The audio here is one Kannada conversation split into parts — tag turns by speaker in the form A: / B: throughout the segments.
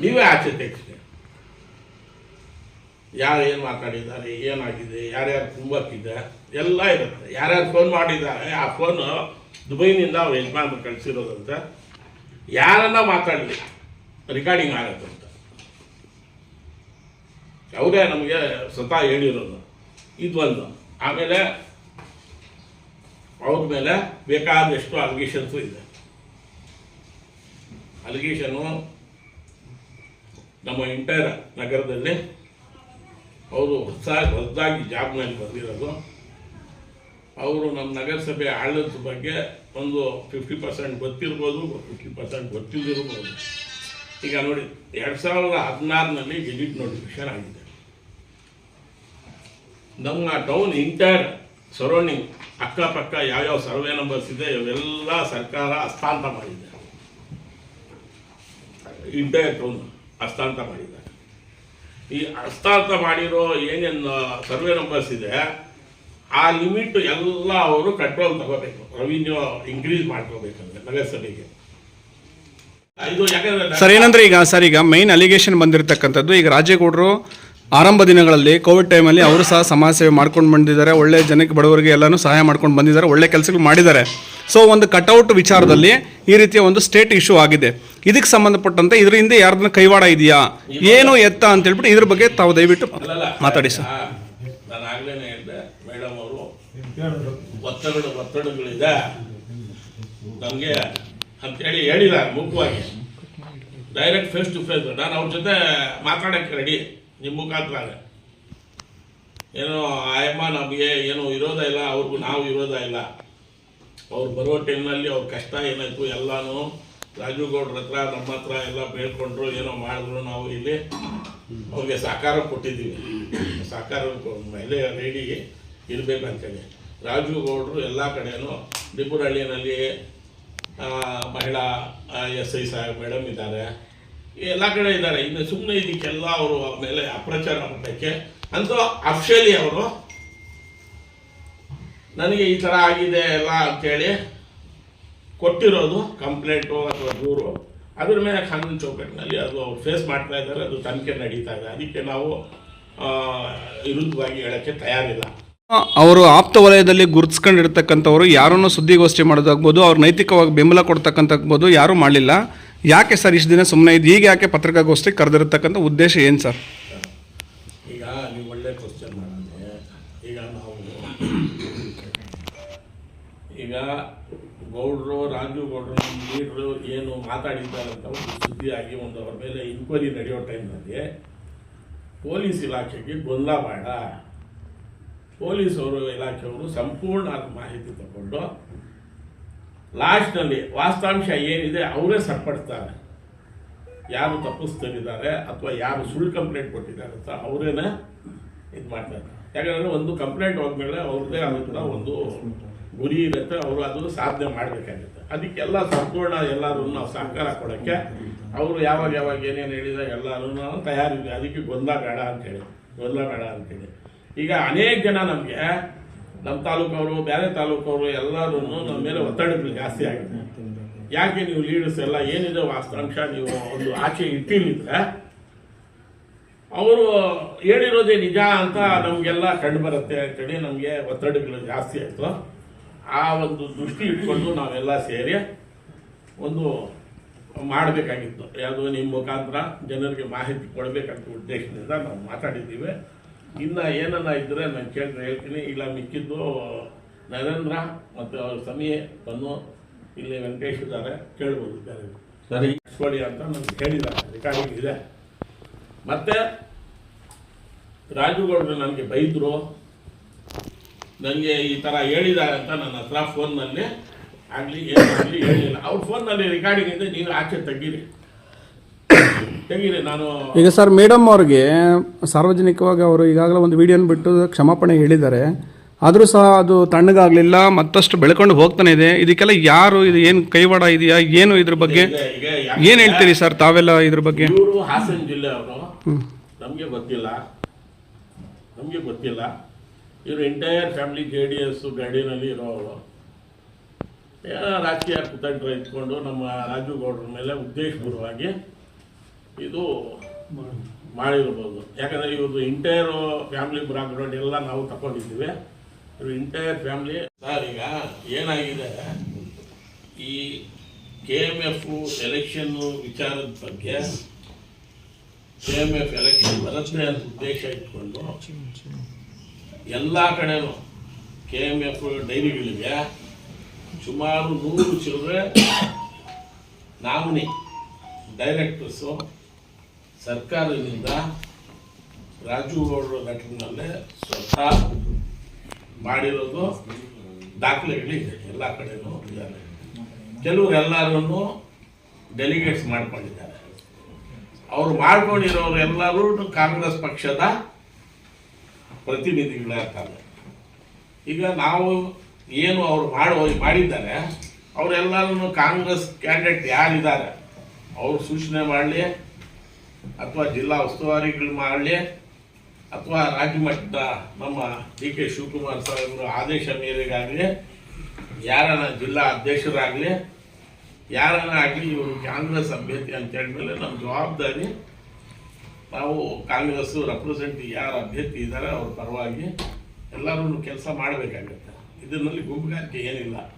A: ನೀವೇ ಆಚೆ ತೆಗೆಸಿ ಯಾರು ಏನು ಮಾತಾಡಿದ್ದಾರೆ, ಏನಾಗಿದೆ, ಯಾರ್ಯಾರು ತುಂಬಕ್ಕಿದೆ ಎಲ್ಲ ಇರುತ್ತೆ. ಯಾರ್ಯಾರು ಫೋನ್ ಮಾಡಿದ್ದಾರೆ, ಆ ಫೋನು ದುಬೈನಿಂದ ಅವ್ರ ಯಜಮಾನ್ರು ಕಳಿಸಿರೋದಂತ. ಯಾರನ್ನ ಮಾತಾಡಲಿ? ರೆಕಾರ್ಡಿಂಗ್ ಆಗತ್ತಂತ ಅವರೇ ನಮಗೆ ಸ್ವತಃ ಹೇಳಿರೋದು. ಇದು ಒಂದು. ಆಮೇಲೆ ಅವ್ರ ಮೇಲೆ ಬೇಕಾದಷ್ಟು ಅಲಿಗೇಷನ್ಸು ಇದೆ. ಅಲಿಗೇಷನು ನಮ್ಮ ಇಂಟೈರ್ ನಗರದಲ್ಲಿ ಅವರು ಹೊಸ ಹೊಸದಾಗಿ ಜಾಬ್ನಲ್ಲಿ ಬಂದಿರೋದು. ಅವರು ನಮ್ಮ ನಗರಸಭೆ ಆಡಳಿತದ ಬಗ್ಗೆ ಒಂದು ಫಿಫ್ಟಿ ಪರ್ಸೆಂಟ್ ಗೊತ್ತಿರ್ಬೋದು ಫಿಫ್ಟಿ ಪರ್ಸೆಂಟ್ ಗೊತ್ತಿಲ್ಲದಿರ್ಬೋದು ಈಗ ನೋಡಿ, ಎರಡು ಸಾವಿರದ ಹದಿನಾರನಲ್ಲಿ ಗೆಜಿಟ್ ನೋಟಿಫಿಕೇಶನ್ ಆಗಿದೆ. ನಮ್ಮ ಟೌನ್ ಇಂಟೈರ್ ಸರೌಂಡಿಂಗ್ ಅಕ್ಕಪಕ್ಕ ಯಾವ್ಯಾವ ಸರ್ವೆ ನಂಬರ್ಸ್ ಇದೆ, ಇವೆಲ್ಲ ಸರ್ಕಾರ ಹಸ್ತಾಂತರ ಮಾಡಿದೆ. ಇಂಟೈರ್ ಟೌನ್ ಹಸ್ತಾಂತರ ಮಾಡಿದ್ದಾರೆ. ಈ ಹಸ್ತಾಂತರ ಮಾಡಿರೋ ಏನೇನು ಸರ್ವೆ ನಂಬರ್ಸ್ ಇದೆ, ಆ ಲಿಮಿಟ್ ಎಲ್ಲ ಅವರು ಕಂಟ್ರೋಲ್ ತಗೋಬೇಕು. ರೆವಿನ್ಯೂ ಇನ್ಕ್ರೀಸ್ ಮಾಡ್ಕೋಬೇಕಂದ್ರೆ ನಗರಸಭೆಗೆ
B: ಸರ್, ಏನಂದ್ರೆ ಈಗ ಸರ್, ಈಗ ಮೈನ್ ಅಲಿಗೇಷನ್ ಬಂದಿರತಕ್ಕಂಥದ್ದು, ಈಗ ರಾಜೇಗೌಡರು ಆರಂಭ ದಿನಗಳಲ್ಲಿ ಕೋವಿಡ್ ಟೈಮಲ್ಲಿ ಅವರು ಸಹ ಸಮಾಜ ಸೇವೆ ಮಾಡ್ಕೊಂಡು ಬಂದಿದ್ದಾರೆ. ಒಳ್ಳೆ ಜನಕ್ಕೆ ಬಡವರಿಗೆ ಎಲ್ಲನೂ ಸಹಾಯ ಮಾಡ್ಕೊಂಡು ಬಂದಿದ್ದಾರೆ. ಒಳ್ಳೆ ಕೆಲಸಗಳು ಮಾಡಿದ್ದಾರೆ. ಸೊ ಒಂದು ಕಟೌಟ್ ವಿಚಾರದಲ್ಲಿ ಈ ರೀತಿಯ ಒಂದು ಸ್ಟೇಟ್ ಇಶ್ಯೂ ಆಗಿದೆ. ಇದಕ್ಕೆ ಸಂಬಂಧಪಟ್ಟಂತೆ ಇದರ ಹಿಂದೆ ಯಾರ್ದನ್ನ ಕೈವಾಡ ಇದೆಯಾ? ಏನು ಎತ್ತ ಅಂತ ಹೇಳ್ಬಿಟ್ಟು ಇದ್ರ ಬಗ್ಗೆ ತಾವು ದಯವಿಟ್ಟು ಮಾತಾಡಿ ಸರ್.
A: ನಾನು ಆಗ್ಲೇ ಹೇಳಿದೆ ಮೇಡಮ್ ಅವರು ಒತ್ತಡ ಒತ್ತಡಗಳಿದೆ. ನಮಗೆ ಅಂತೇಳಿ ಹೇಳಿಲ್ಲ ಮುಖವಾಗಿ. ಡೈರೆಕ್ಟ್ ಫೇಸ್ ಟು ಫೇಸ್ ನಾನು ಅವ್ರ ಜೊತೆ ಮಾತಾಡಕ್ಕೆ ರೆಡಿ ನಿಮ್ಮ ಮುಖಾಂತರ ಏನೋ ಆಯಮ್ಮ ನಮಗೆ ಏನೋ ಇರೋದ ಇಲ್ಲ ಅವ್ರಿಗೂ ನಾವು ಇರೋದ ಇಲ್ಲ. ಅವ್ರು ಬರೋ ಟೈಮ್ನಲ್ಲಿ ಅವ್ರ ಕಷ್ಟ ಏನಾಯ್ತು ಎಲ್ಲಾನು ರಾಜು ಗೌಡ್ರ ಹತ್ರ, ನಮ್ಮ ಹತ್ರ ಎಲ್ಲ ಬೇಡ್ಕೊಂಡ್ರು, ಏನೋ ಮಾಡಿದ್ರು ನಾವು ಇಲ್ಲಿ ಅವ್ರಿಗೆ ಸಹಕಾರ ಕೊಟ್ಟಿದ್ದೀವಿ. ಸಹಕಾರ ಮೇಲೆ ರೆಡಿ ಇರಬೇಕಂತೇಳಿ. ರಾಜು ಗೌಡ್ರು ಎಲ್ಲ ಕಡೆಯೂ ನಿಪುರಹಳ್ಳಿಯಲ್ಲಿ ಮಹಿಳಾ ಎಸ್ ಐ ಸಾಹೇಬ್ ಮೇಡಮ್ ಇದ್ದಾರೆ. ಎಲ್ಲ ಕಡೆ ಇದ್ದಾರೆ. ಇನ್ನು ಸುಮ್ಮನೆ ಇದಕ್ಕೆಲ್ಲ ಅವರು ಮೇಲೆ ಅಪ್ರಚಾರ ಮಾಡೋಕ್ಕೆ ಅಂತೂ ಅಫ್ಶಲಿ ಅವರು ನನಗೆ ಈ ಥರ ಆಗಿದೆ ಎಲ್ಲ ಅಂತೇಳಿ ಕೊಟ್ಟಿರೋದು ಕಂಪ್ಲೇಂಟು ಅಥವಾ ದೂರು. ಅದ್ರ ಮೇಲೆ ಕಾನೂನು ಚೌಕಟ್ಟಿನಲ್ಲಿ ಅದು ಅವ್ರು ಫೇಸ್ ಮಾಡ್ತಾ ಇದ್ದಾರೆ ಅದು ತನಿಖೆ ನಡೀತಾ ಇದೆ. ಅದಕ್ಕೆ ನಾವು ವಿರುದ್ಧವಾಗಿ ಹೇಳೋಕ್ಕೆ ತಯಾರಿಲ್ಲ.
B: ಅವರು ಆಪ್ತ ವಲಯದಲ್ಲಿ ಗುರುತಿಸ್ಕೊಂಡಿರ್ತಕ್ಕಂಥವ್ರು ಯಾರನ್ನು ಸುದ್ದಿಗೋಷ್ಠಿ ಮಾಡೋದಾಗ್ಬೋದು ಅವ್ರು ನೈತಿಕವಾಗಿ ಬೆಂಬಲ ಕೊಡ್ತಕ್ಕಂಥಬೋದು ಯಾರೂ ಮಾಡಲಿಲ್ಲ. ಯಾಕೆ ಸರ್ ಇಷ್ಟು ದಿನ ಸುಮ್ಮನೆ ಇದು ಈಗ ಯಾಕೆ ಪತ್ರಿಕಾಗೋಷ್ಠಿ ಕರೆದಿರ್ತಕ್ಕಂಥ ಉದ್ದೇಶ ಏನು ಸರ್?
A: ಈಗ ನೀವು ಒಳ್ಳೆ ಕ್ವಶನ್ ಮಾಡಿದ್ರೆ ಈಗ ನಾವು ಈಗ ಗೌಡ್ರು, ರಾಜು ಗೌಡ್ರು, ಲೀಡ್ರು ಏನು ಮಾತಾಡಿದ್ದಾರೆ ಅಂತ ಒಂದು ಸುದ್ದಿಯಾಗಿ ಒಂದು ಅವ್ರ ಮೇಲೆ ಇನ್ಕ್ವೈರಿ ನಡೆಯೋ ಟೈಮ್ನಲ್ಲಿ ಪೊಲೀಸ್ ಇಲಾಖೆಗೆ ಗೊಂದಲ ಬೇಡ. ಪೊಲೀಸವರು ಇಲಾಖೆಯವರು ಸಂಪೂರ್ಣ ಮಾಹಿತಿ ತಗೊಂಡು ಲಾಸ್ಟ್ನಲ್ಲಿ ವಾಸ್ತಾಂಶ ಏನಿದೆ ಅವರೇ ಸರಿಪಡ್ತಾರೆ ಯಾರು ತಪ್ಪಿಸ್ತಿದ್ದಾರೆ ಅಥವಾ ಯಾರು ಸುಳ್ಳು ಕಂಪ್ಲೇಂಟ್ ಕೊಟ್ಟಿದ್ದಾರೆ ಅಂತ ಅವರೇನೆ ಇದು ಮಾಡ್ತಾರೆ ಯಾಕಂದರೆ ಒಂದು ಕಂಪ್ಲೇಂಟ್ ಹೋದ್ಮೇಲೆ ಅವ್ರದ್ದೇ ಆದ ಒಂದು ಗುರಿ ಇರುತ್ತೆ, ಅವರು ಅದು ಸಾಧನೆ ಮಾಡಬೇಕಾಗುತ್ತೆ ಅದಕ್ಕೆಲ್ಲ ಸಂಪೂರ್ಣ ಎಲ್ಲರೂ ನಾವು ಸಹಕಾರ ಕೊಡೋಕ್ಕೆ ಅವರು ಯಾವಾಗ ಯಾವಾಗ ಏನೇನು ಹೇಳಿದ ಎಲ್ಲರೂ ನಾವು ತಯಾರಿದ್ವಿ. ಅದಕ್ಕೆ ಗೊಂದಲ ಬೇಡ ಅಂತೇಳಿ, ಗೊಂದಲ ಬೇಡ ಅಂತೇಳಿ. ಈಗ ಅನೇಕ ಜನ ನಮಗೆ, ನಮ್ಮ ತಾಲೂಕವರು, ಬೇರೆ ತಾಲೂಕವರು ಎಲ್ಲರೂ ನಮ್ಮ ಮೇಲೆ ಒತ್ತಡಗಳು ಜಾಸ್ತಿ ಆಗಿದೆ. ಯಾಕೆ ನೀವು ಲೀಡರ್ಸ್ ಎಲ್ಲ ಏನಿದೆ ವಾಸ್ತವಾಂಶ, ನೀವು ಒಂದು ಆಚೆ ಇಟ್ಟಿಲ್ಲಿದ್ರೆ ಅವರು ಹೇಳಿರೋದೇ ನಿಜ ಅಂತ ನಮಗೆಲ್ಲ ಕಂಡು ಬರುತ್ತೆ ಅಂತೇಳಿ ನಮಗೆ ಒತ್ತಡಗಳು ಜಾಸ್ತಿ ಆಯಿತು. ಆ ಒಂದು ದೃಷ್ಟಿ ಇಟ್ಕೊಂಡು ನಾವೆಲ್ಲ ಸೇರಿ ಒಂದು ಮಾಡಬೇಕಾಗಿತ್ತು. ಯಾವುದೋ ನಿಮ್ಮ ಮುಖಾಂತರ ಜನರಿಗೆ ಮಾಹಿತಿ ಕೊಡಬೇಕಂತ ಉದ್ದೇಶದಿಂದ ನಾವು ಮಾತಾಡಿದ್ದೀವಿ. ಇನ್ನು ಏನನ್ನ ಇದ್ದರೆ ನಾನು ಕೇಳಿದ್ರೆ ಹೇಳ್ತೀನಿ. ಇಲ್ಲ ಮಿಕ್ಕಿದ್ದು ನರೇಂದ್ರ ಮತ್ತು ಅವ್ರ ಸಮಯ ಬಂದು ಇಲ್ಲಿ ವೆಂಕಟೇಶ್ ಇದ್ದಾರೆ. ಕೇಳ್ಬೋದು
C: ಸರಿ.
A: ಕೊಡಿ ಅಂತ ನಾನು ಹೇಳಿದ್ದಾರೆ. ರೆಕಾರ್ಡಿಂಗ್ ಇದೆ. ಮತ್ತು ರಾಜುಗೌಡರು ನನಗೆ ಬೈದರು. ನನಗೆ ಈ ಥರ ಹೇಳಿದ್ದಾರೆ ಅಂತ ನನ್ನ ಹತ್ರ ಫೋನ್ನಲ್ಲಿ. ಆಗಲಿ ಏನಾಗಲಿ ಹೇಳಿಲ್ಲ ಅವ್ರ ಫೋನ್ನಲ್ಲಿ ರೆಕಾರ್ಡಿಂಗ್ ಇದೆ ನೀವು ಆಚೆ ತೆಗೀರಿ. ತೆಗೀರಿ ನಾನು
B: ಈಗ ಸರ್ ಮೇಡಮ್ ಅವ್ರಿಗೆ ಸಾರ್ವಜನಿಕವಾಗಿ ಅವರು ಈಗಾಗಲೇ ಒಂದು ವಿಡಿಯೋನ ಬಿಟ್ಟು ಕ್ಷಮಾಪಣೆ ಹೇಳಿದ್ದಾರೆ. ಆದರೂ ಸಹ ಅದು ತಣ್ಣಗಾಗಲಿಲ್ಲ ಮತ್ತಷ್ಟು ಬೆಳ್ಕೊಂಡು ಹೋಗ್ತಾನೆ ಇದೆ. ಇದಕ್ಕೆಲ್ಲ ಯಾರು ಇದು ಏನು ಕೈವಾಡ ಇದೆಯಾ ಏನು ಇದ್ರ ಬಗ್ಗೆ? ಏನು ಹೇಳ್ತೀರಿ ಸರ್ ತಾವೆಲ್ಲ ಇದ್ರ ಬಗ್ಗೆ?
A: ಹಾಸನ ಜಿಲ್ಲೆ ಅವರು ನಮಗೆ ಗೊತ್ತಿಲ್ಲ. ನಮಗೆ ಗೊತ್ತಿಲ್ಲ. ಇವರು entire family J D S ಗಡಿನಲ್ಲಿ ಇರೋರು ಏನೋ ರಾಜಕೀಯ ಕುತಂತ್ರ ಇಟ್ಕೊಂಡು ನಮ್ಮ ರಾಜು ಗೌಡ್ರ ಮೇಲೆ ಉದ್ದೇಶಪೂರ್ವವಾಗಿ ಇದು ಮಾಡಿರ್ಬೋದು. ಯಾಕಂದರೆ ಇವ್ರದ್ದು ಇಂಟೈರ್ ಫ್ಯಾಮಿಲಿ ಬ್ರಾಕ್ಗ್ರೌಂಡ್ ಎಲ್ಲ ನಾವು ತಗೊಂಡಿದ್ದೀವಿ ಇವ್ರ ಇಂಟೈರ್ ಫ್ಯಾಮಿಲಿ ಸರ್ ಈಗ ಏನಾಗಿದೆ? ಈ ಕೆ ಎಂ ಎಫ್ ಎಲೆಕ್ಷನ್ನು ವಿಚಾರದ ಬಗ್ಗೆ ಕೆ ಎಂ ಎಫ್ ಎಲೆಕ್ಷನ್ ಬರುತ್ತೆ ಅಂತ ಉದ್ದೇಶ ಇಟ್ಕೊಂಡು ಎಲ್ಲ ಕಡೆನೂ ಕೆ ಎಂ ಎಫ್ ಡೈರಿಗಳಿಗೆ ಸುಮಾರು ನೂರು ಚಿಲ್ಲರೆ ನಾಮಿನಿ ಡೈರೆಕ್ಟರ್ಸು ಸರ್ಕಾರದಿಂದ ರಾಜುಗೌಡರ ಘಟನೆಯಲ್ಲೇ ಸ್ವತಃ ಮಾಡಿರೋದು ದಾಖಲೆಗಳಿದೆ ಎಲ್ಲ ಕಡೆನೂ ಇದ್ದಾರೆ ಕೆಲವರು ಎಲ್ಲರೂ ಡೆಲಿಗೇಟ್ಸ್ ಮಾಡ್ಕೊಂಡಿದ್ದಾರೆ. ಅವರು ಮಾಡ್ಕೊಂಡಿರೋರು ಎಲ್ಲರೂ ಕಾಂಗ್ರೆಸ್ ಪಕ್ಷದ ಪ್ರತಿನಿಧಿಗಳಾಗ್ತಾರೆ ಈಗ ನಾವು ಏನು ಅವ್ರು ಮಾಡಿ, ಮಾಡಿದ್ದಾರೆ ಅವರೆಲ್ಲರೂ ಕಾಂಗ್ರೆಸ್ ಕ್ಯಾಂಡಿಡೇಟ್ ಯಾರಿದ್ದಾರೆ? ಅವರು ಸೂಚನೆ ಮಾಡಲಿ, ಅಥವಾ ಜಿಲ್ಲಾ ಉಸ್ತುವಾರಿಗಳು ಮಾಡಲಿ, ಅಥವಾ ರಾಜ್ಯ ಮಟ್ಟದ ನಮ್ಮ ಡಿ ಕೆ ಶಿವಕುಮಾರ್ ಸಾಹೇಬರು ಆದೇಶ ಮೇರೆಗಾಗಲಿ, ಯಾರನ್ನ ಜಿಲ್ಲಾ ಅಧ್ಯಕ್ಷರಾಗಲಿ, ಯಾರನ್ನ ಆಗಲಿ ಇವರು ಕಾಂಗ್ರೆಸ್ ಅಭ್ಯರ್ಥಿ ಅಂತ ಹೇಳಿದ್ಮೇಲೆ ನಮ್ಮ ಜವಾಬ್ದಾರಿ ನಾವು ಕಾಂಗ್ರೆಸ್ ರೆಪ್ರೆಸೆಂಟ್ ಯಾರು ಅಭ್ಯರ್ಥಿ ಇದ್ದಾರೆ ಅವ್ರ ಪರವಾಗಿ ಎಲ್ಲರೂ ಕೆಲಸ ಮಾಡಬೇಕಾಗತ್ತೆ. ಇದರಲ್ಲಿ ಗುಂಪುಗಾರಿಕೆ ಏನಿಲ್ಲ.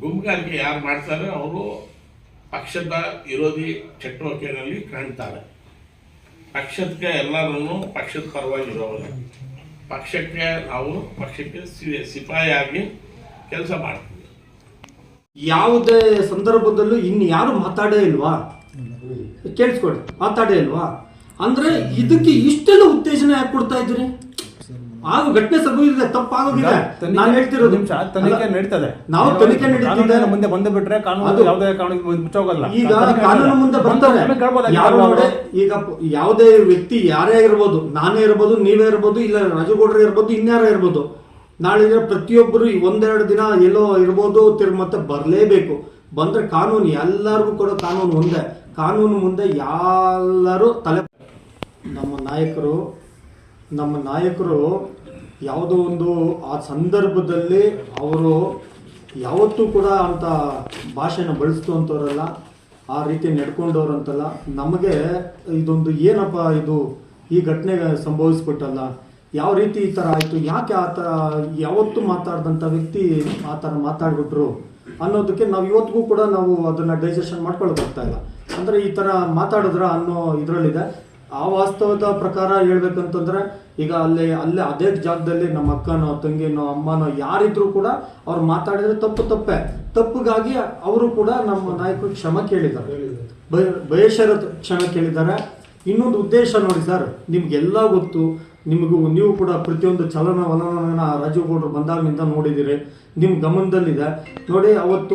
A: ಗುಂಪುಗಾರಿಕೆ ಯಾರು ಮಾಡ್ತಾರೆ? ಅವರು ಪಕ್ಷದ ವಿರೋಧಿ ಚಟುವಟಿಕೆಯಲ್ಲಿ ಕಾಣ್ತಾರೆ. ಪಕ್ಷಕ್ಕೆ ಎಲ್ಲರೂ ಪಕ್ಷದ ಪರವಾಗಿ ಇರೋರು ಪಕ್ಷಕ್ಕೆ ನಾವು ಪಕ್ಷಕ್ಕೆ ಸಿ- ಸಿಪಾಯಿಯಾಗಿ ಕೆಲಸ ಮಾಡ್ತೀವಿ.
C: ಯಾವುದೇ ಸಂದರ್ಭದಲ್ಲೂ ಇನ್ನು ಯಾರು ಮಾತಾಡೇ ಇಲ್ವಾ? ಕೇಳಿಸ್ಕೊಡಿ ಮಾತಾಡೇ ಇಲ್ವಾ? ಅಂದ್ರೆ ಇದಕ್ಕೆ ಇಷ್ಟೆಲ್ಲ ಉತ್ತೇಜನ ಯಾಕೆ ಕೊಡ್ತಾ ಇದ್ರಿ ಆಗ ಘಟನೆ ಸಂಭವಿಸಿದೆ ತಪ್ಪಾಗೋದಿಲ್ಲ ನಾನು ಹೇಳ್ತಿರೋದು
D: ನಿಮಿಷ ತನಿಖೆ ನಡೀತದೆ.
C: ನಾವು ತನಿಖೆ ನಡೀತಿದೆ.
D: ಮುಂದೆ ಬಂದು ಬಿಟ್ರೆ ಕಾನೂನು ಯಾವುದೇ ಕಾನೂನು ಮುಚ್ಚೋಗಲ್ಲ.
C: ಈಗ ಕಾನೂನು ಮುಂದೆ ಬರ್ತಾರೆ. ಯಾರು. ಈಗ ಯಾವುದೇ ವ್ಯಕ್ತಿ ಯಾರೇ ಇರ್ಬೋದು ನಾನೇ ಇರ್ಬೋದು ನೀವೇ ಇರ್ಬೋದು ಇಲ್ಲ ರಾಜಗೌಡ್ರೆ ಇರ್ಬೋದು ಇನ್ಯಾರ ಇರ್ಬೋದು ನಾಳೆ ಇದ್ರೆ ಪ್ರತಿಯೊಬ್ಬರು ಒಂದೆರಡು ದಿನ ಎಲ್ಲೋ ಇರ್ಬೋದು ತಿರ್ ಮತ್ತೆ ಬರಲೇಬೇಕು. ಬಂದ್ರೆ ಕಾನೂನು ಎಲ್ಲರಿಗೂ ಕೂಡ ಕಾನೂನು ಒಂದೇ. ಕಾನೂನು ಮುಂದೆ ಎಲ್ಲರೂ ತಲೆ ನಮ್ಮ ನಾಯಕರು ನಮ್ಮ ನಾಯಕರು ಯಾವುದೋ ಒಂದು ಆ ಸಂದರ್ಭದಲ್ಲಿ ಅವರು ಯಾವತ್ತೂ ಕೂಡ ಅಂತ ಭಾಷೆನ ಬಳಸ್ತು ಅಂತವ್ರಲ್ಲ ಆ ರೀತಿ ನಡ್ಕೊಂಡವ್ರು ಅಂತಲ್ಲ ನಮಗೆ ಇದೊಂದು ಏನಪ್ಪ ಇದು ಈ ಘಟನೆ ಸಂಭವಿಸ್ಬಿಟ್ಟಲ್ಲ? ಯಾವ ರೀತಿ ಈ ಥರ ಆಯಿತು? ಯಾಕೆ ಆ ಥರ ಯಾವತ್ತೂ ಮಾತಾಡ್ದಂಥ ವ್ಯಕ್ತಿ ಆ ಥರ ಮಾತಾಡ್ಬಿಟ್ರು ಅನ್ನೋದಕ್ಕೆ ನಾವು ಇವತ್ತಿಗೂ ಕೂಡ ನಾವು ಅದನ್ನು ಡೈಜೆಷನ್ ಮಾಡ್ಕೊಳ್ಳೋಕೆ ಬರ್ತಾ ಇಲ್ಲ. ಅಂದರೆ ಈ ಥರ ಮಾತಾಡಿದ್ರ ಅನ್ನೋ ಇದರಲ್ಲಿದೆ. ಆ ವಾಸ್ತವದ ಪ್ರಕಾರ ಹೇಳ್ಬೇಕಂತಂದ್ರೆ, ಈಗ ಅಲ್ಲಿ, ಅಲ್ಲೇ ಅದೇ ಜಾಗದಲ್ಲಿ ನಮ್ಮ ಅಕ್ಕನೋ, ತಂಗಿನೋ, ಅಮ್ಮನೋ ಯಾರಿದ್ರು ಕೂಡ ಅವ್ರು ಮಾತಾಡಿದ್ರೆ ತಪ್ಪು ತಪ್ಪೆ. ತಪ್ಪುಗಾಗಿ ಅವರು ಕೂಡ ನಮ್ಮ ನಾಯಕರು ಕ್ಷಮ ಕೇಳಿದ್ದಾರೆ. ಬಯ- ಬಯಷರ ಕ್ಷಮೆ ಕೇಳಿದ್ದಾರೆ. ಇನ್ನೊಂದು ಉದ್ದೇಶ ನೋಡಿ ಸರ್, ನಿಮ್ಗೆಲ್ಲ ಗೊತ್ತು, ನಿಮಗೂ ನೀವು ಕೂಡ ಪ್ರತಿಯೊಂದು ಚಲನವಲನ ರಾಜೀವ್ ಗೌಡರು ಬಂದಾಗಿನಿಂದ ನೋಡಿದ್ದೀರಿ ನಿಮ್ಮ ಗಮನದಲ್ಲಿದೆ. ನೋಡಿ, ಅವತ್ತು